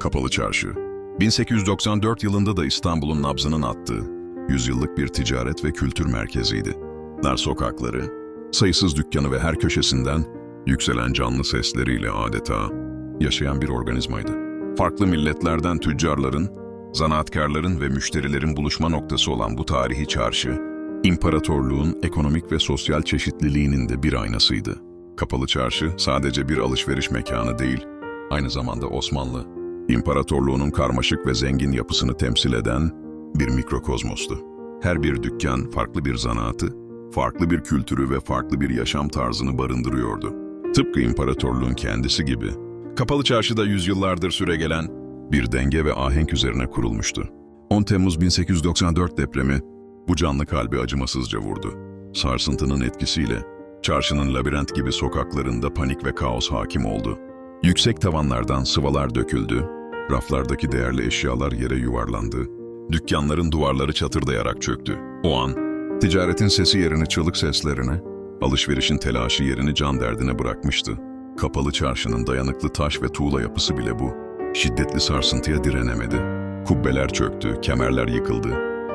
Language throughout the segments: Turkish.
Kapalı Çarşı 1894 yılında da İstanbul'un nabzının attığı, yüzyıllık bir ticaret ve kültür merkeziydi. Dar sokakları, sayısız dükkanı ve her köşesinden yükselen canlı sesleriyle adeta yaşayan bir organizmaydı. Farklı milletlerden tüccarların, zanaatkarların ve müşterilerin buluşma noktası olan bu tarihi çarşı, imparatorluğun ekonomik ve sosyal çeşitliliğinin de bir aynasıydı. Kapalı Çarşı sadece bir alışveriş mekanı değil, aynı zamanda Osmanlı, İmparatorluğunun karmaşık ve zengin yapısını temsil eden bir mikrokozmostu. Her bir dükkan farklı bir zanaatı, farklı bir kültürü ve farklı bir yaşam tarzını barındırıyordu. Tıpkı imparatorluğun kendisi gibi, Kapalı Çarşı'da yüzyıllardır süregelen bir denge ve ahenk üzerine kurulmuştu. 10 Temmuz 1894 depremi bu canlı kalbi acımasızca vurdu. Sarsıntının etkisiyle çarşının labirent gibi sokaklarında panik ve kaos hakim oldu. Yüksek tavanlardan sıvalar döküldü, raflardaki değerli eşyalar yere yuvarlandı, dükkanların duvarları çatırdayarak çöktü. O an, ticaretin sesi yerini çığlık seslerine, alışverişin telaşı yerini can derdine bırakmıştı. Kapalı çarşının dayanıklı taş ve tuğla yapısı bile bu. Şiddetli sarsıntıya direnemedi. Kubbeler çöktü, kemerler yıkıldı,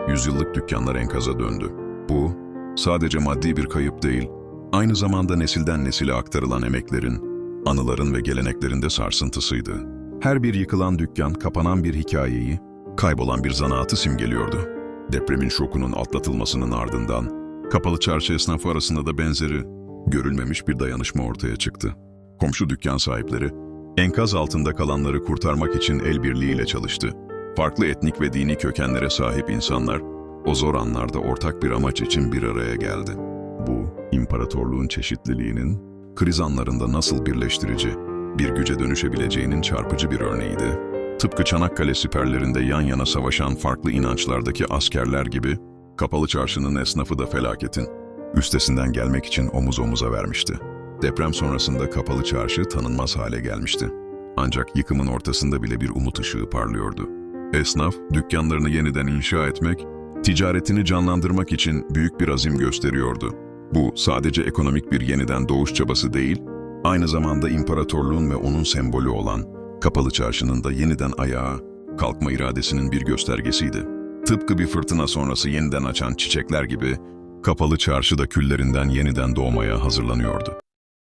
yüzyıllık dükkanlar enkaza döndü. Bu, sadece maddi bir kayıp değil, aynı zamanda nesilden nesile aktarılan emeklerin, anıların ve geleneklerin de sarsıntısıydı. Her bir yıkılan dükkan, kapanan bir hikayeyi, kaybolan bir zanaatı simgeliyordu. Depremin şokunun atlatılmasının ardından, kapalı çarşı esnafı arasında da benzeri, görülmemiş bir dayanışma ortaya çıktı. Komşu dükkan sahipleri, enkaz altında kalanları kurtarmak için el birliğiyle çalıştı. Farklı etnik ve dini kökenlere sahip insanlar, o zor anlarda ortak bir amaç için bir araya geldi. Bu, imparatorluğun çeşitliliğinin, kriz anlarında nasıl birleştirici, bir güce dönüşebileceğinin çarpıcı bir örneğiydi. Tıpkı Çanakkale siperlerinde yan yana savaşan farklı inançlardaki askerler gibi, Kapalı Çarşı'nın esnafı da felaketin üstesinden gelmek için omuz omuza vermişti. Deprem sonrasında Kapalı Çarşı tanınmaz hale gelmişti. Ancak yıkımın ortasında bile bir umut ışığı parlıyordu. Esnaf, dükkanlarını yeniden inşa etmek, ticaretini canlandırmak için büyük bir azim gösteriyordu. Bu sadece ekonomik bir yeniden doğuş çabası değil, aynı zamanda imparatorluğun ve onun sembolü olan Kapalı Çarşı'nın da yeniden ayağa kalkma iradesinin bir göstergesiydi. Tıpkı bir fırtına sonrası yeniden açan çiçekler gibi Kapalı Çarşı da küllerinden yeniden doğmaya hazırlanıyordu.